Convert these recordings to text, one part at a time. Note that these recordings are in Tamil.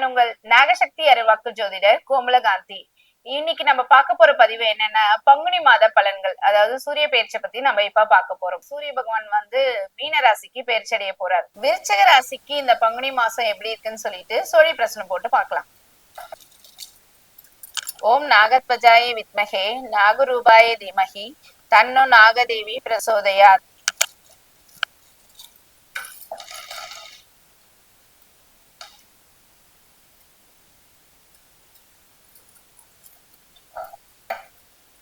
நான் உங்கள் நாகசக்தி அறிவாக்கு ஜோதிடர் கோமலகாந்தி. இன்னைக்கு நம்ம பார்க்க போற பதிவு என்னன்னா பங்குனி மாத பலன்கள். அதாவது சூரிய பெயர்ச்சி பத்தி நம்ம இப்ப பார்க்க போறோம். சூரிய பகவான் வந்து மீன ராசிக்கு பெயர்ச்சி அடைய போறார். விருச்சக ராசிக்கு இந்த பங்குனி மாசம் எப்படி இருக்குன்னு சொல்லிட்டு சோழி பிரச்சனை போட்டு பார்க்கலாம். ஓம் நாகத்வஜாய வித்மகே நாகரூபாய தீமகி தன்னோ நாகதேவி பிரசோதயாத்.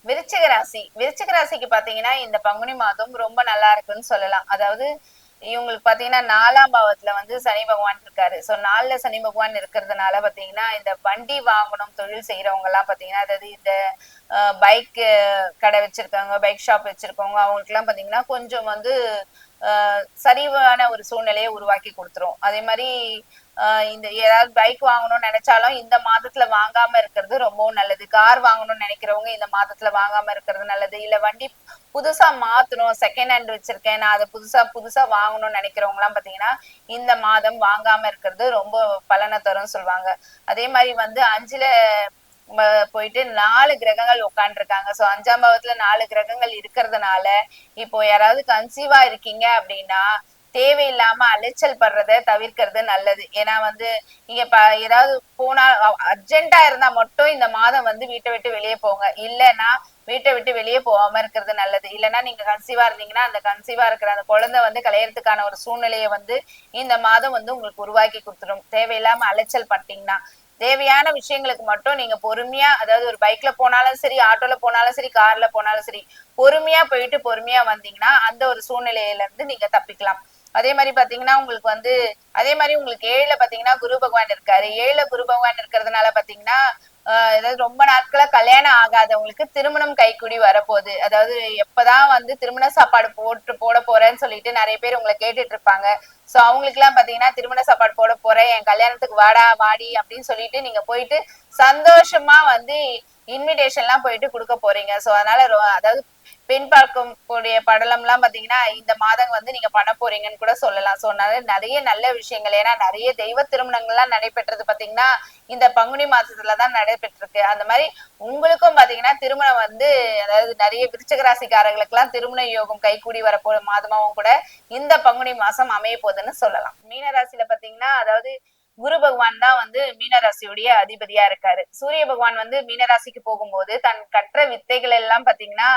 விருச்சிக ராசி. விருச்சிக ராசிக்கு பாத்தீங்கன்னா இந்த பங்குனி மாதம் ரொம்ப நல்லா இருக்குன்னு சொல்லலாம். அதாவது இவங்களுக்கு பாத்தீங்கன்னா நாலாம் பாவத்துல வந்து சனி பகவான் இருக்காரு. சோ நாலுல சனி பகவான் இருக்கிறதுனால பாத்தீங்கன்னா இந்த வண்டி வாங்கணும் தொழில் செய்யறவங்க எல்லாம் பாத்தீங்கன்னா அதாவது இந்த பைக் கடை வச்சிருக்கவங்க பைக் ஷாப் வச்சிருக்கவங்க அவங்களுக்கு எல்லாம் பாத்தீங்கன்னா கொஞ்சம் வந்து ஆஹ் சரிவான ஒரு சூழ்நிலையை உருவாக்கி கொடுத்துரும். அதே மாதிரி ஆஹ் இந்த ஏதாவது பைக் வாங்கணும்னு நினைச்சாலும் இந்த மாதத்துல வாங்காம இருக்கிறது ரொம்பவும் நல்லது. கார் வாங்கணும்னு நினைக்கிறவங்க இந்த மாதத்துல வாங்காம இருக்கிறது நல்லது. இல்ல வண்டி புதுசா மாத்தணும் செகண்ட் ஹேண்ட் வச்சிருக்கேன் நான் அதை புதுசா புதுசா வாங்கணும்னு நினைக்கிறவங்க எல்லாம் பாத்தீங்கன்னா இந்த மாதம் வாங்காம இருக்கிறது ரொம்ப பலனை தரும் சொல்லுவாங்க. அதே மாதிரி வந்து அஞ்சுல போயிட்டு நாலு கிரகங்கள் உட்காந்துருக்காங்க சோ அஞ்சாம் பாவத்துல நாலு கிரகங்கள் இருக்கிறதுனால இப்போ யாராவது கன்சீவா இருக்கீங்க அப்படின்னா தேவையில்லாம அலைச்சல் படுறத தவிர்க்கிறது நல்லது. ஏன்னா வந்து நீங்க ஏதாவது போனா அர்ஜென்டா இருந்தா மட்டும் இந்த மாதம் வந்து வீட்டை விட்டு வெளியே போங்க. இல்லைன்னா வீட்டை விட்டு வெளியே போகாம இருக்கிறது நல்லது. இல்லைன்னா நீங்க கன்சீவா இருந்தீங்கன்னா அந்த கன்சீவா இருக்கிற அந்த குழந்தை வந்து கலையறதுக்கான ஒரு சூழ்நிலையை வந்து இந்த மாதம் வந்து உங்களுக்கு உருவாக்கி கொடுத்துடும். தேவையில்லாம அலைச்சல் பட்டீங்கன்னா தேவையான விஷயங்களுக்கு மட்டும் நீங்க பொறுமையா அதாவது ஒரு பைக்ல போனாலும் சரி ஆட்டோல போனாலும் சரி கார்ல போனாலும் சரி பொறுமையா போயிட்டு பொறுமையா வந்தீங்கன்னா அந்த ஒரு சூழ்நிலையில இருந்து நீங்க தப்பிக்கலாம். அதே மாதிரி பாத்தீங்கன்னா உங்களுக்கு வந்து அதே மாதிரி உங்களுக்கு ஏழுல பாத்தீங்கன்னா குரு பகவான் இருக்காரு. ஏழுல குரு பகவான் இருக்கிறதுனால பாத்தீங்கன்னா ஏதாவது ரொம்ப நாட்களா கல்யாணம் ஆகாதவங்களுக்கு திருமணம் கைக்குடி வரப்போகுது. அதாவது எப்பதான் வந்து திருமண சாப்பாடு போட்டு போட போறேன்னு சொல்லிட்டு நிறைய பேர் உங்களை கேட்டுட்டு இருப்பாங்க. சோ அவங்களுக்கு எல்லாம் பாத்தீங்கன்னா திருமண சாப்பாடு போட போறேன் என் கல்யாணத்துக்கு வாடா வாடி அப்படின்னு சொல்லிட்டு நீங்க போயிட்டு சந்தோஷமா வந்து இன்விடேஷன் எல்லாம் போயிட்டு கொடுக்க போறீங்க. சோ அதனால அதாவது பெண் பார்க்கும் கூடிய படலம் எல்லாம் பாத்தீங்கன்னா இந்த மாதம் வந்து நீங்க பண்ண போறீங்கன்னு கூட சொல்லலாம். சோ நிறைய நல்ல விஷயங்கள். ஏன்னா நிறைய தெய்வ திருமணங்கள் எல்லாம் நடைபெற்றது பாத்தீங்கன்னா இந்த பங்குனி மாசத்துலதான் நடைபெற்றிருக்கு. அந்த மாதிரி உங்களுக்கும் பாத்தீங்கன்னா திருமணம் வந்து அதாவது நிறைய விருச்சக ராசிக்காரர்களுக்கு எல்லாம் திருமண யோகம் கைகூடி வரப்போ மாதமாவும் கூட இந்த பங்குனி மாசம் அமைய போகுதுன்னு சொல்லலாம். மீனராசியில பாத்தீங்கன்னா அதாவது குரு பகவான் தான் வந்து மீனராசியுடைய அதிபதியா இருக்காரு. சூரிய பகவான் வந்து மீனராசிக்கு போகும்போது தன் கற்ற வித்தைகள் எல்லாம் பாத்தீங்கன்னா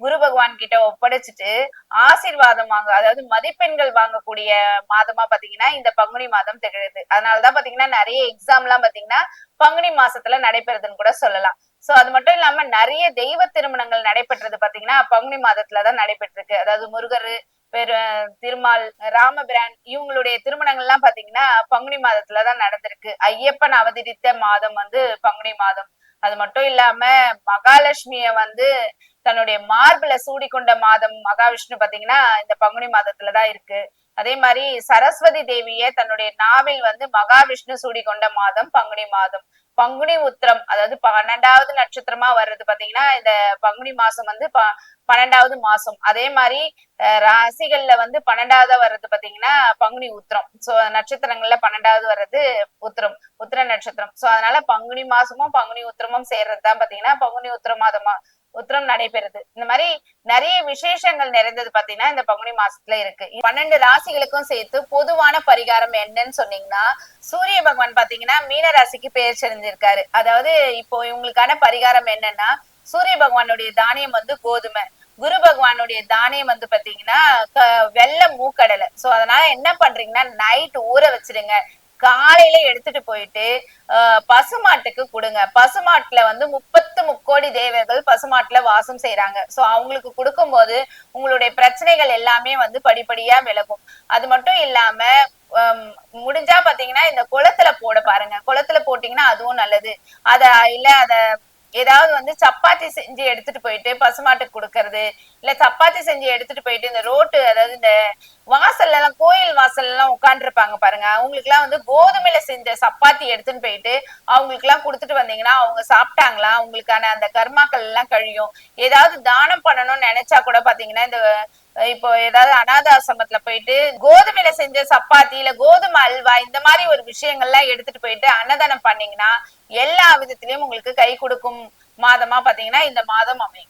குரு பகவான் கிட்ட ஒப்படைச்சிட்டு ஆசீர்வாதம் வாங்க அதாவது மதிப்பெண்கள் வாங்கக்கூடிய மாதமா பாத்தீங்கன்னா இந்த பங்குனி மாதம் திகழுது. அதனாலதான் பாத்தீங்கன்னா நிறைய எக்ஸாம் எல்லாம் பாத்தீங்கன்னா பங்குனி மாசத்துல நடைபெறுதுன்னு கூட சொல்லலாம். சோ அது மட்டும் இல்லாம நிறைய தெய்வ திருமணங்கள் நடைபெற்றது பாத்தீங்கன்னா பங்குனி மாதத்துலதான் நடைபெற்றிருக்கு. அதாவது முருகர் பெரு திருமால் ராமபிரான் இவங்களுடைய திருமணங்கள் எல்லாம் பாத்தீங்கன்னா பங்குனி மாதத்துலதான் நடந்திருக்கு. ஐயப்பன் அவதரித்த மாதம் வந்து பங்குனி மாதம். அது மட்டும் இல்லாம மகாலட்சுமிய வந்து தன்னுடைய மார்பிள சூடிக்கொண்ட மாதம் மகாவிஷ்ணு பாத்தீங்கன்னா இந்த பங்குனி மாதத்துலதான் இருக்கு. அதே மாதிரி சரஸ்வதி தேவிய தன்னுடைய நாவில் வந்து மகாவிஷ்ணு சூடிக்கொண்ட மாதம் பங்குனி மாதம். பங்குனி உத்திரம் அதாவது பன்னெண்டாவது நட்சத்திரமா வர்றது பாத்தீங்கன்னா இந்த பங்குனி மாசம் வந்து ப பன்னெண்டாவது மாசம். அதே மாதிரி அஹ், ராசிகள்ல வந்து பன்னெண்டாவது வர்றது பாத்தீங்கன்னா பங்குனி உத்திரம். சோ நட்சத்திரங்கள்ல பன்னெண்டாவது வர்றது உத்திரம் உத்திர நட்சத்திரம். சோ அதனால பங்குனி மாசமும் பங்குனி உத்திரமும் சேர்றதுதான் பாத்தீங்கன்னா பங்குனி உத்திர மாதமா உத்திரம் நடைபெறுது. இந்த மாதிரி நிறைய விசேஷங்கள் நிறைந்தது பாத்தீங்கன்னா இந்த பங்குனி மாசத்துல இருக்கு. பன்னெண்டு ராசிகளுக்கும் சேர்த்து பொதுவான பரிகாரம் என்னன்னு சொன்னீங்கன்னா சூரிய பகவான் பாத்தீங்கன்னா மீன ராசிக்கு பெயர் செறிஞ்சிருக்காரு. அதாவது இப்போ இவங்களுக்கான பரிகாரம் என்னன்னா சூரிய பகவானுடைய தானியம் வந்து கோதுமை. குரு பகவானுடைய தானியம் வந்து பாத்தீங்கன்னா க- வெள்ளை மூக்கடலை. சோ அதனால என்ன பண்றீங்கன்னா நைட் ஊற வச்சிருங்க காலையில எடுத்துட்டு போயிட்டு ஆஹ் பசுமாட்டுக்கு கொடுங்க. பசுமாட்டுல வந்து முப்பத்து முக்கோடி தேவர்கள் பசுமாட்டுல வாசம் செய்யறாங்க சோ அவங்களுக்கு கொடுக்கும்போது உங்களுடைய பிரச்சனைகள் எல்லாமே வந்து படிப்படியா விலகும். அது மட்டும் இல்லாம ஹம், முடிஞ்சா பாத்தீங்கன்னா இந்த குளத்துல போட பாருங்க. குளத்துல போட்டீங்கன்னா அதுவும் நல்லது. அத இல்ல அத ஏதாவது வந்து சப்பாத்தி செஞ்சு எடுத்துட்டு போயிட்டு பசுமாட்டுக்கு கொடுக்கறது இல்ல சப்பாத்தி செஞ்சு எடுத்துட்டு போயிட்டு இந்த ரோட்டு அதாவது இந்த வாசல்ல எல்லாம் கோயில் வாசல்ல எல்லாம் உட்காந்துருப்பாங்க பாருங்க. அவங்களுக்கு எல்லாம் வந்து கோதுமையில செஞ்ச சப்பாத்தி எடுத்துன்னு போயிட்டு அவங்களுக்கு எல்லாம் கொடுத்துட்டு வந்தீங்கன்னா அவங்க சாப்பிட்டாங்களா? அவங்களுக்கான அந்த கர்மாக்கள் எல்லாம் கழியும். ஏதாவது தானம் பண்ணணும்னு நினைச்சா கூட பாத்தீங்கன்னா இந்த இப்போ ஏதாவது அனாத ஆசிரமத்துல போயிட்டு கோதுமையில செஞ்ச சப்பாத்தி இல்ல கோதுமை அல்வா இந்த மாதிரி ஒரு விஷயங்கள்லாம் எடுத்துட்டு போயிட்டு அன்னதானம் பண்ணீங்கன்னா எல்லா விதத்திலயும் உங்களுக்கு கை கொடுக்கும் மாதமா பாத்தீங்கன்னா இந்த மாதம் அமையும்.